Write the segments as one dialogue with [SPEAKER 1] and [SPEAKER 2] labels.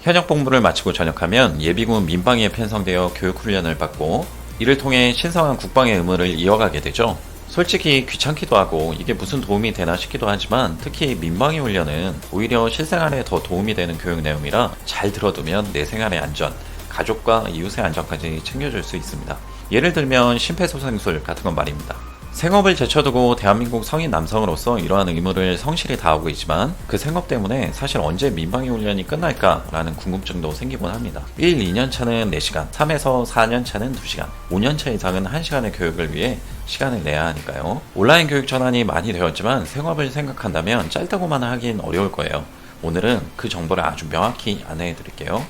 [SPEAKER 1] 현역 복무를 마치고 전역하면 예비군 민방위에 편성되어 교육 훈련을 받고 이를 통해 신성한 국방의 의무를 이어가게 되죠. 솔직히 귀찮기도 하고 이게 무슨 도움이 되나 싶기도 하지만 특히 민방위 훈련은 오히려 실생활에 더 도움이 되는 교육 내용이라 잘 들어두면 내 생활의 안전, 가족과 이웃의 안전까지 챙겨줄 수 있습니다. 예를 들면 심폐소생술 같은 건 말입니다. 생업을 제쳐두고 대한민국 성인 남성으로서 이러한 의무를 성실히 다하고 있지만 그 생업 때문에 사실 언제 민방위 훈련이 끝날까라는 궁금증도 생기곤 합니다. 1, 2년 차는 4시간, 3에서 4년 차는 2시간, 5년 차 이상은 1시간의 교육을 위해 시간을 내야 하니까요. 온라인 교육 전환이 많이 되었지만 생업을 생각한다면 짧다고만 하긴 어려울 거예요. 오늘은 그 정보를 아주 명확히 안내해 드릴게요.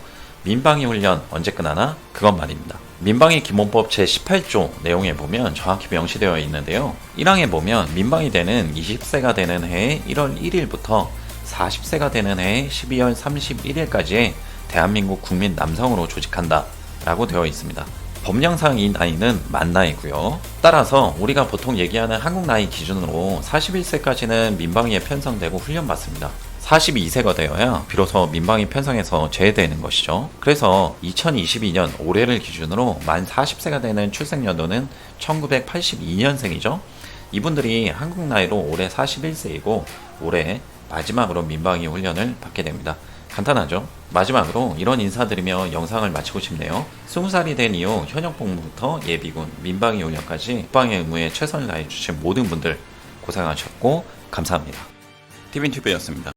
[SPEAKER 1] 민방위 훈련 언제 끝나나? 그건 말입니다. 민방위 기본법 제18조 내용에 보면 정확히 명시되어 있는데요. 1항에 보면 민방위 되는 20세가 되는 해의 1월 1일부터 40세가 되는 해의 12월 31일까지의 대한민국 국민 남성으로 조직한다 라고 되어 있습니다. 법령상 이 나이는 만 나이고요. 따라서 우리가 보통 얘기하는 한국 나이 기준으로 41세까지는 민방위에 편성되고 훈련받습니다. 42세가 되어야 비로소 민방위 편성에서 제외되는 것이죠. 그래서 2022년 올해를 기준으로 만 40세가 되는 출생 연도는 1982년생이죠. 이분들이 한국 나이로 올해 41세이고 올해 마지막으로 민방위 훈련을 받게 됩니다. 간단하죠? 마지막으로 이런 인사드리며 영상을 마치고 싶네요. 20살이 된 이후 현역 복무부터 예비군, 민방위 훈련까지 국방의 의무에 최선을 다해주신 모든 분들 고생하셨고 감사합니다. 티빈 튜브였습니다.